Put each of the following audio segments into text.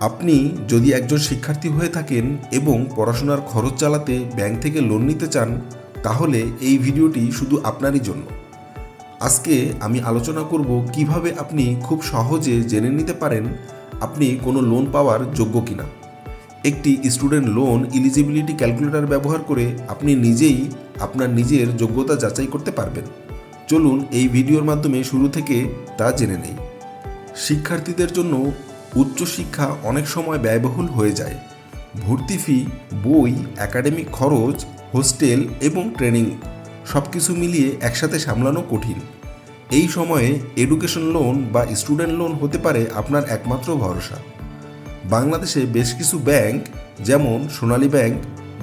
আপনি যদি একজন শিক্ষার্থী হয়ে থাকেন এবং পড়াশোনার খরচ চালাতে ব্যাংক থেকে লোন নিতে চান, তাহলে এই ভিডিওটি শুধু আপনারই জন্য। আজকে আমি আলোচনা করব কীভাবে আপনি খুব সহজে জেনে নিতে পারেন আপনি কোনো লোন পাওয়ার যোগ্য কিনা। একটি স্টুডেন্ট লোন ইলিজিবিলিটি ক্যালকুলেটর ব্যবহার করে আপনি নিজেই আপনার নিজের যোগ্যতা যাচাই করতে পারবেন। চলুন এই ভিডিওর মাধ্যমে শুরু থেকে তা জেনে নেই। শিক্ষার্থীদের জন্য উচ্চশিক্ষা অনেক সময় ব্যয়বহুল হয়ে যায়। ভর্তি ফি, বই, একাডেমিক খরচ, হোস্টেল এবং ট্রেনিং সব কিছু মিলিয়ে একসাথে সামলানো কঠিন। এই সময়ে এডুকেশন লোন বা স্টুডেন্ট লোন হতে পারে আপনার একমাত্র ভরসা। বাংলাদেশে বেশ কিছু ব্যাংক যেমন Sonali bank,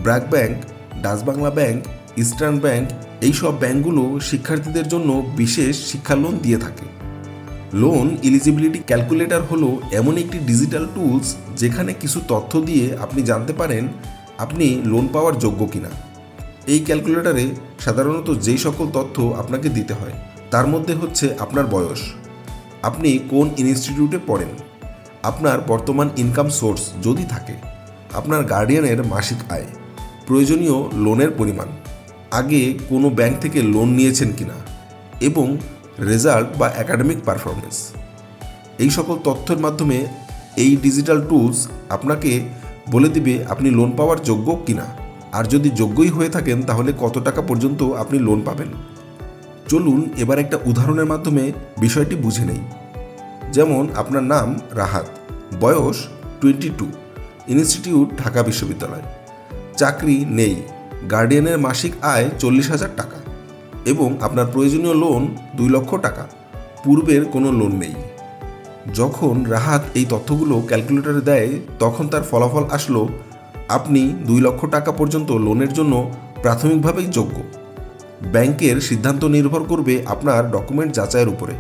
BRAC bank, Dutch Bangla bank, Eastern bank, এইসব ব্যাংকগুলো শিক্ষার্থীদের জন্য বিশেষ শিক্ষা লোন দিয়ে থাকে। লোন এলিজিবিলিটি ক্যালকুলেটর হলো এমন একটি ডিজিটাল টুলস যেখানে কিছু তথ্য দিয়ে আপনি জানতে পারেন আপনি লোন পাওয়ার যোগ্য কিনা। এই ক্যালকুলেটরে সাধারণত যেই সকল তথ্য আপনাকে দিতে হয়, তার মধ্যে হচ্ছে আপনার বয়স, আপনি কোন ইনস্টিটিউটে পড়েন, আপনার বর্তমান ইনকাম সোর্স যদি থাকে, আপনার গার্ডিয়ানের মাসিক আয়, প্রয়োজনীয় লোনের পরিমাণ, আগে কোনো ব্যাংক থেকে লোন নিয়েছেন কিনা, এবং রেজাল্ট বা একাডেমিক পারফরমেন্স। এই সকল তথ্যের মাধ্যমে এই ডিজিটাল টুলস আপনাকে বলে দিবে আপনি লোন পাওয়ার যোগ্য কিনা। আর যদি যোগ্যই হয়ে থাকেন, তাহলে কত টাকা পর্যন্ত আপনি লোন পাবেন? চলুন এবার একটা উদাহরণের মাধ্যমে বিষয়টি বুঝে নেই। যেমন আপনার নাম রাহাত, বয়স টোয়েন্টি টু ইনস্টিটিউট ঢাকা বিশ্ববিদ্যালয়। চাকরি নেই গার্ডিয়ানের মাসিক আয় চল্লিশ হাজার টাকা। এবং আপনার প্রয়োজনীয় লোন দুই লক্ষ টাকা। পূর্বের কোনো লোন নেই। যখন রাহাত এই তথ্যগুলো ক্যালকুলেটরে দেয়, তখন তার ফলাফল আসলো, আপনি দুই লক্ষ টাকা পর্যন্ত লোনের জন্য প্রাথমিকভাবেই যোগ্য। ব্যাংকের সিদ্ধান্ত নির্ভর করবে আপনার ডকুমেন্ট যাচাইয়ের উপরে।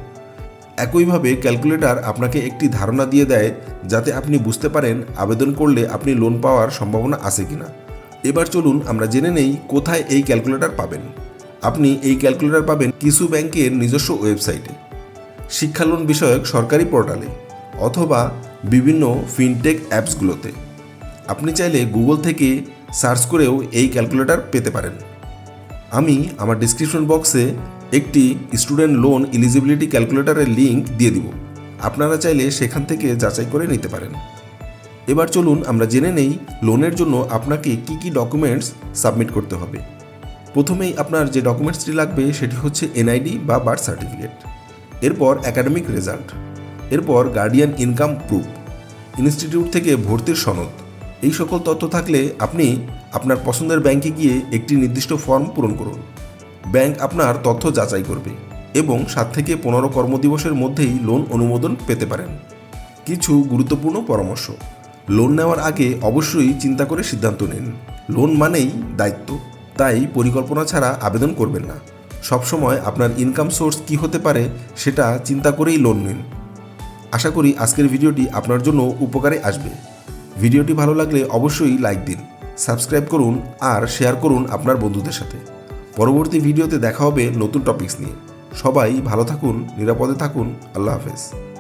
একইভাবে ক্যালকুলেটর আপনাকে একটি ধারণা দিয়ে দেয়, যাতে আপনি বুঝতে পারেন আবেদন করলে আপনি লোন পাওয়ার সম্ভাবনা আছে কিনা। এবার চলুন আমরা জেনে নেই কোথায় এই ক্যালকুলেটর পাবেন। আপনি এই ক্যালকুলেটর পাবেন কিছু ব্যাংকের নিজস্ব ওয়েবসাইটে শিক্ষা লোন বিষয়ক সরকারি পোর্টালে অথবা বিভিন্ন ফিনটেক অ্যাপসগুলোতে। আপনি চাইলে গুগল থেকে সার্চ করেও এই ক্যালকুলেটর পেতে পারেন। আমি আমার ডিসক্রিপশন বক্সে একটি স্টুডেন্ট লোন এলিজিবিলিটি ক্যালকুলেটরের লিঙ্ক দিয়ে দিব। আপনারা চাইলে সেখান থেকে যাচাই করে নিতে পারেন। এবার চলুন আমরা জেনে নেই লোনের জন্য আপনাকে কি কি ডকুমেন্টস সাবমিট করতে হবে। প্রথমেই আপনার যে ডকুমেন্টসটি লাগবে সেটি হচ্ছে এনআইডি বা বার্থ সার্টিফিকেট এরপর একাডেমিক রেজাল্ট এরপর গার্ডিয়ান ইনকাম প্রুফ ইনস্টিটিউট থেকে ভর্তির সনদ, এই সকল তথ্য থাকলে আপনি আপনার পছন্দের ব্যাংকে গিয়ে একটি নির্দিষ্ট ফর্ম পূরণ করুন। ব্যাংক আপনার তথ্য যাচাই করবে এবং সাত থেকে পনেরো কর্মদিবসের মধ্যেই লোন অনুমোদন পেতে পারেন। কিছু গুরুত্বপূর্ণ পরামর্শ লোন নেওয়ার আগে অবশ্যই চিন্তা করে সিদ্ধান্ত নিন। লোন মানেই দায়িত্ব। তাই পরিকল্পনা ছাড়া আবেদন করবেন না। সবসময় আপনার ইনকাম সোর্স কী হতে পারে সেটা চিন্তা করেই লোন নিন। আশা করি আজকের ভিডিওটি আপনার জন্য উপকারে আসবে। ভিডিওটি ভালো লাগলে অবশ্যই লাইক দিন সাবস্ক্রাইব করুন আর শেয়ার করুন আপনার বন্ধুদের সাথে। পরবর্তী ভিডিওতে দেখা হবে নতুন টপিকস নিয়ে। সবাই ভালো থাকুন, নিরাপদে থাকুন, আল্লাহ হাফেজ।